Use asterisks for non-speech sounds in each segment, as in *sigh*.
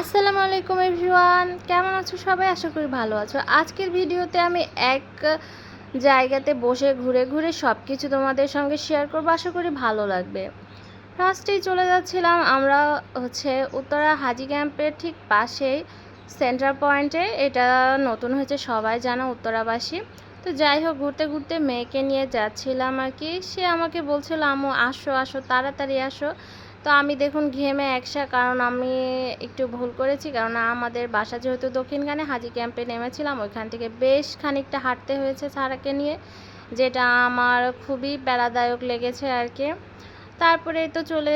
আসসালামু আলাইকুম এভরিওয়ান। কেমন আছো সবাই? আশা করি ভালো আছো। আজকের ভিডিওতে আমি এক জায়গাতে বসে ঘুরে ঘুরে সব কিছু তোমাদের সঙ্গে শেয়ার করব। আশা করি ভালো লাগবে। ফার্স্টেই চলে যাচ্ছিলাম আমরা হচ্ছে উত্তরা হাজি ক্যাম্পের ঠিক পাশেই সেন্টার পয়েন্টে এটা নতুন হয়েছে, সবাই জানো উত্তরাবাসী। তো যাই হোক, ঘুরতে ঘুরতে মেয়েকে নিয়ে যাচ্ছিলাম আর কি। সে আমাকে বলছিল আমু আসো আসো, তাড়াতাড়ি আসো। তো আমি দেখুন ঘেমে একসা কারণ আমি একটু ভুল করেছি, কারণ আমাদের বাসা যেহেতু দক্ষিণখানে, হাজি ক্যাম্পে নেমেছিলাম, ওইখান থেকে বেশ খানিকটা হাঁটতে হয়েছে সারাকে নিয়ে, যেটা আমার খুবই প্যারাদায়ক লেগেছে আর কি। তারপরে তো চলে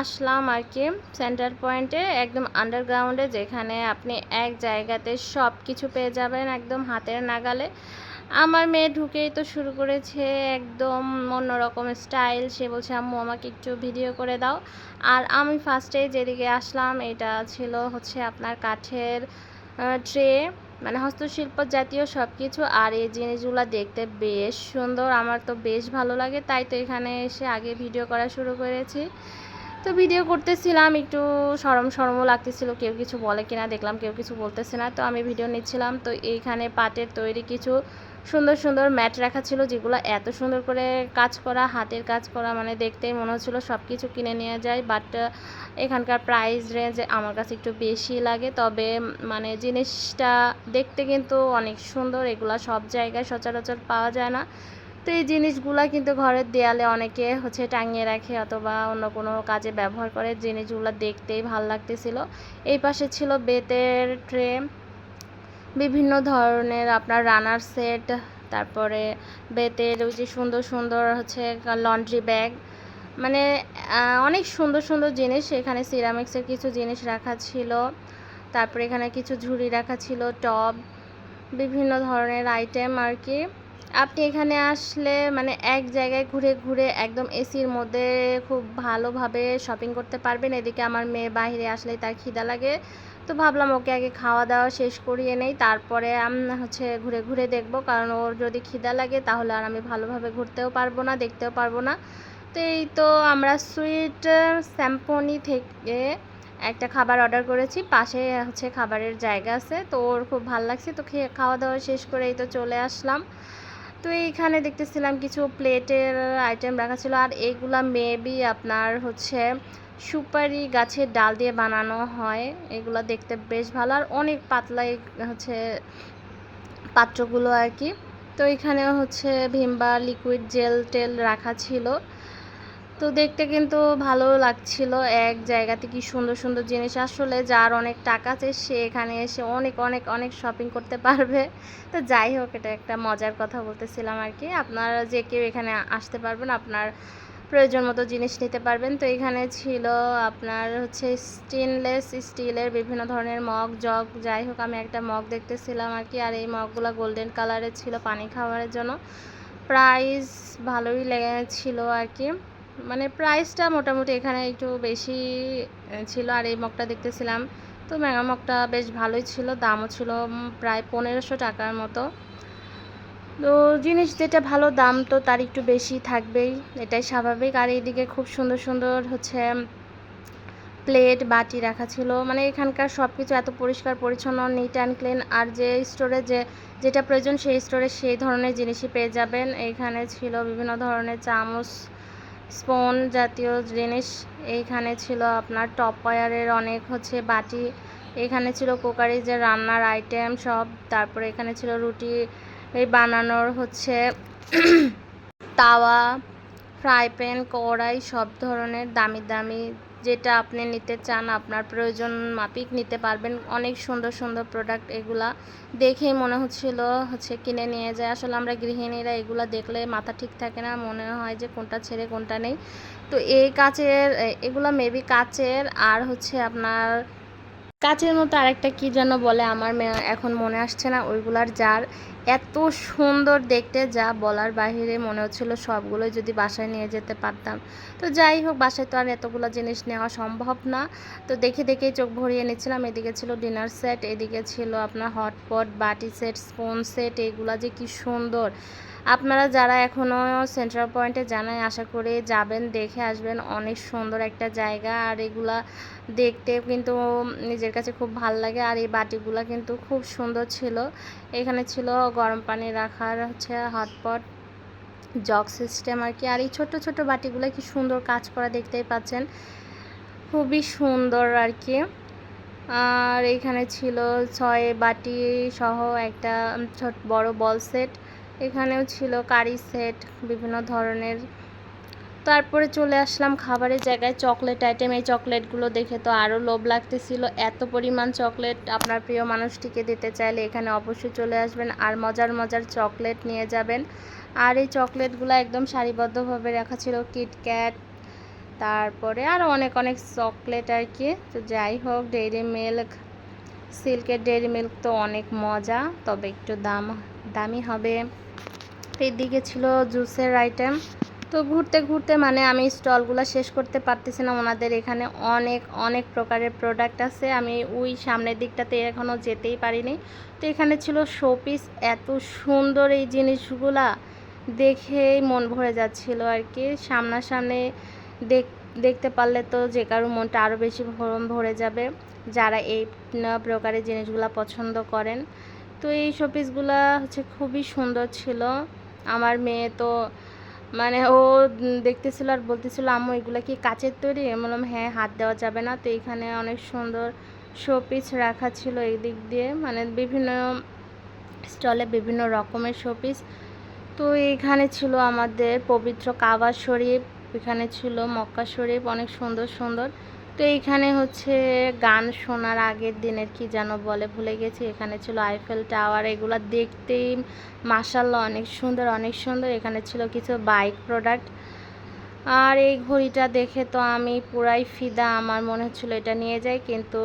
আসলাম আর কি সেন্টার পয়েন্টে একদম আন্ডারগ্রাউন্ডে যেখানে আপনি এক জায়গাতে সব কিছু পেয়ে যাবেন, একদম হাতের নাগালে। আমার মেয়ে ঢুকেই তো শুরু করেছে একদম অন্যরকম স্টাইল। সে বলছে, আম্মু, আমাকে একটু ভিডিও করে দাও। আর আমি ফার্স্টে যেদিকে আসলাম, এটা ছিল হচ্ছে আপনার কাঠের ট্রে মানে হস্তশিল্প জাতীয় সব কিছু আর এই জিনিসগুলো দেখতে বেশ সুন্দর। আমার তো বেশ ভালো লাগে, তাই তো এখানে এসে আগে ভিডিও করা শুরু করেছি। তো ভিডিও করতেছিলাম, একটু সরম সরমও লাগতেছিল, কেউ কিছু বলে কিনা, দেখলাম কেউ কিছু বলতেছে না, তো আমি ভিডিও নিচ্ছিলাম, তো এইখানে পাটের তৈরি কিছু সুন্দর সুন্দর ম্যাট রাখা ছিল, যেগুলো এত সুন্দর করে কাজ করা, হাতের কাজ করা মানে দেখতেই মনে হচ্ছিল সব কিছু কিনে নিয়ে যায় বাট এখানকার প্রাইস রেঞ্জ আমার কাছে একটু বেশি লাগে, তবে মানে জিনিসটা দেখতে কিন্তু অনেক সুন্দর, এগুলা সব জায়গায় সচরাচর পাওয়া যায় না। তো এই জিনিসগুলা কিন্তু ঘরের দেয়ালে অনেকে হচ্ছে টাঙিয়ে রাখে অথবা অন্য কোনো কাজে ব্যবহার করে। জিনিসগুলো দেখতেই ভালো লাগতেছিল। এই পাশে ছিল বেতের ট্রে, বিভিন্ন ধরনের আপনার রানার সেট, তারপরে বেতের ওই যে সুন্দর সুন্দর হচ্ছে লন্ড্রি ব্যাগ। মানে অনেক সুন্দর সুন্দর জিনিস। এখানে সিরামিক্সের কিছু জিনিস রাখা ছিল। তারপরে এখানে কিছু ঝুড়ি রাখা ছিল, টব, বিভিন্ন ধরনের আইটেম আর কি। আপনি এখানে আসলে মানে এক জায়গায় ঘুরে ঘুরে একদম এসির মধ্যে খুব ভালোভাবে শপিং করতে পারবেন। এদিকে আমার মেয়ে বাইরে আসলেই তার খিদা লাগে। তো ভাবলাম ওকে আগে খাওয়া দাওয়া শেষ করিয়ে নেই। তারপরে হচ্ছে ঘুরে ঘুরে দেখব। কারণ ওর যদি খিদা লাগে তাহলে আর আমি ভালোভাবে ঘুরতেও পারব না, দেখতেও পারব না। তো এই তো আমরা সুইট স্যাম্পনি থেকে একটা খাবার অর্ডার করেছি। পাশে হচ্ছে খাবারের জায়গা আছে। তো ওর খুব ভালো লাগছে। তো খেয়ে খাওয়া দাওয়া শেষ করে এই তো চলে আসলাম। তো এইখানে দেখতেছিলাম কিছু প্লেটের আইটেম রাখা ছিল, আর এইগুলা মেবি আপনার হচ্ছে সুপারি গাছের ডাল দিয়ে বানানো হয়। এগুলো দেখতে বেশ ভালো, আর অনেক পাতলা হচ্ছে পাত্রগুলো আর কি। তো এখানে হচ্ছে ভিমবা লিকুইড জেল টেল রাখা ছিল। তো দেখতে কিন্তু ভালো লাগছিল এক জায়গাতে কি সুন্দর সুন্দর জিনিস। আসলে যার অনেক টাকা আছে, সে এখানে এসে অনেক অনেক অনেক শপিং করতে পারবে। তো যাই হোক, এটা একটা মজার কথা বলতেছিলাম আর কি। আপনারা যে কেউ এখানে আসতে পারবেন, আপনার প্রয়োজন মতো জিনিস নিতে পারবেন। তো এখানে ছিল আপনার হচ্ছে স্টেনলেস স্টিলের বিভিন্ন ধরনের মগ, জগ, যাই হোক, আমি একটা মগ দেখতেছিলাম আর কি। আর এই মগগুলো গোল্ডেন কালারের ছিল পানি খাওয়ার জন্য। প্রাইস ভালোই লেগেছিল আর কি। মানে প্রাইসটা মোটামুটি এখানে একটু বেশি ছিল আর এই মগটা দেখতেছিলাম। তো ম্যাঙ্গা মগটা বেশ ভালোই ছিল, দামও ছিল প্রায় পনেরোশো টাকার মতো। তো জিনিস যেটা ভালো, দাম তো তার একটু বেশি থাকবেই, এটাই স্বাভাবিক। আর এইদিকে খুব সুন্দর সুন্দর হচ্ছে প্লেট বাটি রাখা ছিল। মানে এখানকার সব কিছু এত পরিষ্কার, পরিচ্ছন্ন নিট অ্যান্ড ক্লিন আর যে স্টোরে যে, যেটা প্রয়োজন সেই স্টোরে সেই ধরনের জিনিসই পেয়ে যাবেন। এইখানে ছিল বিভিন্ন ধরনের চামচ স্পুন জাতীয় জিনিস এইখানে ছিল আপনার টপ ওয়ারের অনেক হচ্ছে বাটি, এখানে ছিল কোকারি যে রান্নার আইটেম সব, তারপরে এখানে ছিল রুটি, এই বানানোর হচ্ছে *clears throat* তাওয়া ফ্রাই প্যান কড়াই সব ধরনের দামি দামি যেটা আপনি নিতে চান, আপনার প্রয়োজন মাপিক নিতে পারবেন। অনেক সুন্দর সুন্দর প্রোডাক্ট এগুলা দেখেই মনে হচ্ছিল হচ্ছে কিনে নিয়ে যায়। আসলে আমরা গৃহিণীরা এগুলা দেখলে মাথা ঠিক থাকে না, মনে হয় যে কোনটা ছেড়ে, কোনটা নেই। তো এই কাচের এগুলা মেবি কাচের আর হচ্ছে আপনার কাচের মতো আরেকটা কি যেন বলে আমার এখন মনে আসছে না, ওইগুলার জার। এত সুন্দর দেখতে, যা বলার বাহিরে মনে হচ্ছিল সবগুলোই যদি বাসায় নিয়ে যেতে পারতাম। তো যাই হোক, বাসায় তো আর এতগুলো জিনিস নেওয়া সম্ভব না। তো দেখে দেখেই চোখ ভরিয়ে নিচ্ছিলাম। এদিকে ছিল ডিনার সেট এদিকে ছিল আপনার হটপট বাটি সেট স্পুন সেট এগুলা যে কি সুন্দর। আপনারা যারা এখনও সেন্ট্রাল পয়েন্টে জানাই, আশা করে যাবেন, দেখে আসবেন। অনেক সুন্দর একটা জায়গা, আর এগুলা দেখতে কিন্তু নিজের কাছে খুব ভালো লাগে। আর এই বাটিগুলা কিন্তু খুব সুন্দর ছিল। এখানে ছিল গরম পানি রাখার হচ্ছে হটপট জগ সিস্টেম আর কি। আর এই ছোট ছোট বাটিগুলো কি সুন্দর কাজ করা দেখতেই পাচ্ছেন। খুবই সুন্দর আর কি। আর এখানে ছিল ছয় বাটি সহ একটা ছোট বড় বল সেট। এখানেও ছিল কারি সেট, বিভিন্ন ধরনের। তারপরে চলে আসলাম খাবারের জায়গায় চকলেট আইটেম। এই চকলেটগুলো দেখে তো আরও লোভ লাগতেছিল। এত পরিমাণ চকলেট আপনার প্রিয় মানুষটিকে দিতে চাইলে এখানে অবশ্যই চলে আসবেন আর মজার মজার চকলেট নিয়ে যাবেন। আর এই চকলেটগুলো একদম সারিবদ্ধভাবে রাখা ছিল কিটক্যাট তারপরে আরও অনেক অনেক চকলেট আর কি। তো যাই হোক ডেইরি মিল্ক সিল্কের ডেইরি মিল্ক তো অনেক মজা, তবে একটু দাম, দামি হবে। এদিকে ছিল জুসের আইটেম তো ঘুরতে ঘুরতে মানে আমি স্টলগুলো শেষ করতে পারতেছি না। ওনাদের এখানে অনেক অনেক প্রকারের প্রোডাক্ট আছে। আমি ওই সামনের দিকটাতে এখনও যেতেই পারিনি। তো এখানে ছিল শোপিস এত সুন্দর এই জিনিসগুলা দেখেই মন ভরে যাচ্ছিল আর কি। সামনাসামনি দেখ, দেখতে পারলে তো যে কারও মনটা আরও বেশি ভরে যাবে, যারা এই প্রকারের জিনিসগুলো পছন্দ করেন। তো এই শোপিসগুলো হচ্ছে খুবই সুন্দর ছিল। আমার মেয়ে তো মানে ও দেখতেছিল আর বলতেছিল, আম্মু, এগুলো কি কাচের তৈরি? আমি বললাম হ্যাঁ হাত দেওয়া যাবে না। তো এখানে অনেক সুন্দর শোপিস রাখা ছিল এই দিক দিয়ে মানে বিভিন্ন স্টলে বিভিন্ন রকমের শোপিস। তো এখানে ছিল আমাদের পবিত্র কাবা শরীফ, এখানে ছিল মক্কা শরীফ, অনেক সুন্দর সুন্দর। তো এইখানে হচ্ছে গান শোনার আগের দিনের কি যেন বলে ভুলে গেছি। এখানে ছিল আইফেল টাওয়ার এগুলো দেখতেই মাসাল্লাহ অনেক সুন্দর অনেক সুন্দর। এখানে ছিল কিছু বাইক প্রোডাক্ট আর এই ঘড়িটা দেখে তো আমি পুরাই ফিদা, আমার মনে হচ্ছিল এটা নিয়ে যাই, কিন্তু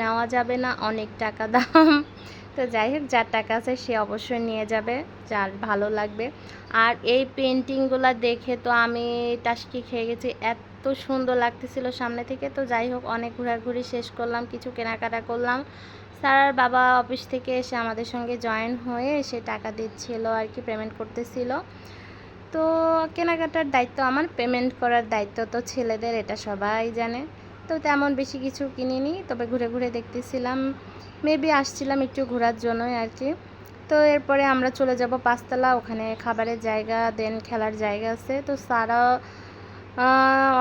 নেওয়া যাবে না, অনেক টাকা দাম। তো যাই হোক, যার টাকা আছে সে অবশ্যই নিয়ে যাবে, যার ভালো লাগবে। আর এই পেন্টিংগুলো দেখে তো আমি টাসকি খেয়ে গেছি, এত সুন্দর লাগতেছিল সামনে থেকে। তো যাই হোক, অনেক ঘোরাঘুরি শেষ করলাম, কিছু কেনাকাটা করলাম। স্যার বাবা অফিস থেকে এসে আমাদের সঙ্গে জয়েন হয়ে সে টাকা দিচ্ছিল আর কি পেমেন্ট করতেছিল। তো কেনাকাটার দায়িত্ব আমার পেমেন্ট করার দায়িত্ব তো ছেলেদের, এটা সবাই জানে। তো তেমন বেশি কিছু কিনিনি, তবে ঘুরে ঘুরে দেখতেছিলাম। মেবি আসছিলাম একটু ঘোরার জন্যই আর কি। তো এরপরে আমরা চলে যাব পাঁচতলা, ওখানে খাবারের জায়গা দেন খেলার জায়গা আছে। তো সারা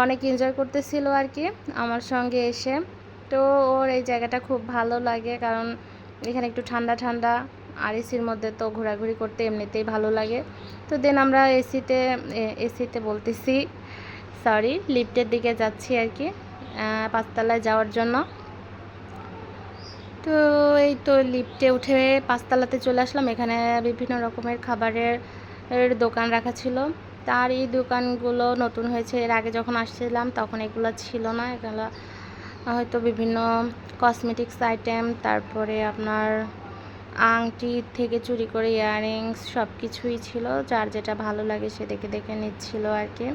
অনেক এনজয় করতেছিল আর কি আমার সঙ্গে এসে। তো ওর এই জায়গাটা খুব ভালো লাগে কারণ এখানে একটু ঠান্ডা ঠান্ডা আর এসির মধ্যে তো ঘোরাঘুরি করতে এমনিতেই ভালো লাগে। তো দেন আমরা এসিতে এসিতে বলতেছি সরি লিফটের দিকে যাচ্ছি আর কি পাঁচতলায় যাওয়ার জন্য। তো এই তো লিফটে উঠে পাঁচতলাতে চলে আসলাম। এখানে বিভিন্ন রকমের খাবারের দোকান রাখা ছিল। তার এই দোকানগুলো নতুন হয়েছে। এর আগে যখন আসছিলাম তখন এগুলো ছিল না। এগুলো হয়তো বিভিন্ন কসমেটিক্স আইটেম তারপরে আপনার আংটি থেকে চুরি করে ইয়াররিংস সব কিছুই ছিল। যার যেটা ভালো লাগে সে দেখে দেখে নিচ্ছিল আর কি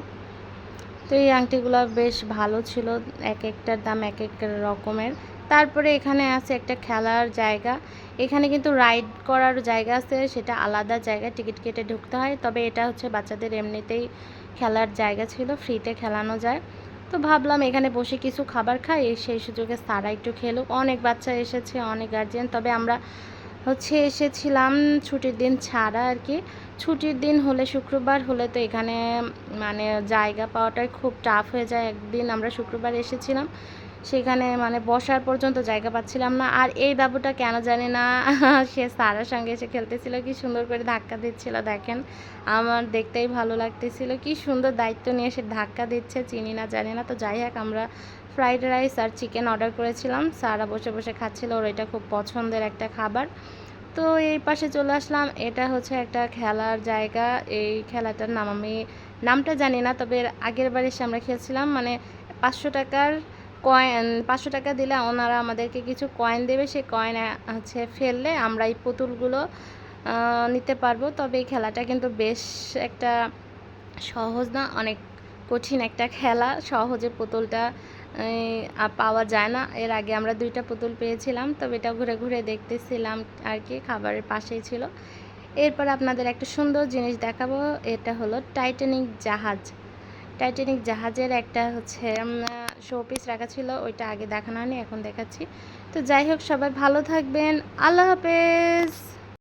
তো এই আংটিগুলো বেশ ভালো ছিল। এক একটার দাম এক এক রকমের। তারপরে এখানে আছে একটা খেলার জায়গা। এখানে কিন্তু রাইড করার জায়গা আছে, সেটা আলাদা জায়গায় টিকিট কেটে ঢুকতে হয়। তবে এটা হচ্ছে বাচ্চাদের এমনিতেই খেলার জায়গা ছিল, ফ্রিতে খেলানো যায়। তো ভাবলাম এখানে বসে কিছু খাবার খাই, সেই সুযোগে সারা একটু খেলুক। অনেক বাচ্চা এসেছে, অনেক গার্জিয়ান তবে আমরা হচ্ছে এসেছিলাম ছুটির দিন ছাড়া আর কি। ছুটির দিন হলে, শুক্রবার হলে তো এখানে মানে জায়গা পাওয়াটাই খুব টাফ হয়ে যায়। একদিন আমরা শুক্রবার এসেছিলাম। সেখানে মানে বসার পর্যন্ত জায়গা পাচ্ছিলাম না। আর এই বাবুটা কেন জানি না, *laughs* সে সারার সঙ্গে এসে খেলতেছিল, কি সুন্দর করে ধাক্কা দিচ্ছিল, দেখেন। আমার দেখতেই ভালো লাগতেছিল, কি সুন্দর দায়িত্ব নিয়ে সে ধাক্কা দিচ্ছে, চিনি না, জানি না। তো যাই হোক, আমরা ফ্রাইড রাইস আর চিকেন অর্ডার করেছিলাম। সারা বসে বসে খাচ্ছিল, ওর এটা খুব পছন্দের একটা খাবার। তো এই পাশে চলে আসলাম, এটা হচ্ছে একটা খেলার জায়গা। এই খেলাটার নাম আমি, নামটা জানি না, তবে আগের বার এসে আমরা খেলছিলাম মানে পাঁচশো টাকার কয়েন পাঁচশো টাকা দিলে ওনারা আমাদেরকে কিছু কয়েন দেবে। সেই কয়েন হচ্ছে ফেললে আমরা এই পুতুলগুলো নিতে পারব। তবে এই খেলাটা কিন্তু বেশ একটা সহজ না, অনেক কঠিন একটা খেলা। সহজে পুতুলটা পাওয়া যায় না। এর আগে আমরা দুইটা পুতুল পেয়েছিলাম, তবে এটা ঘুরে ঘুরে দেখতেছিলাম আর কি, খাবারের পাশেই ছিল। এরপর আপনাদের একটা সুন্দর জিনিস দেখাবো, এটা হলো টাইটানিক জাহাজ। টাইটানিক জাহাজের একটা হচ্ছে শো পিস রাখা ছিল, ওইটা আগে দেখানো হয়নি, এখন দেখাচ্ছি। তো যাই হোক, সবাই ভালো থাকবেন। আল্লাহ হাফেজ!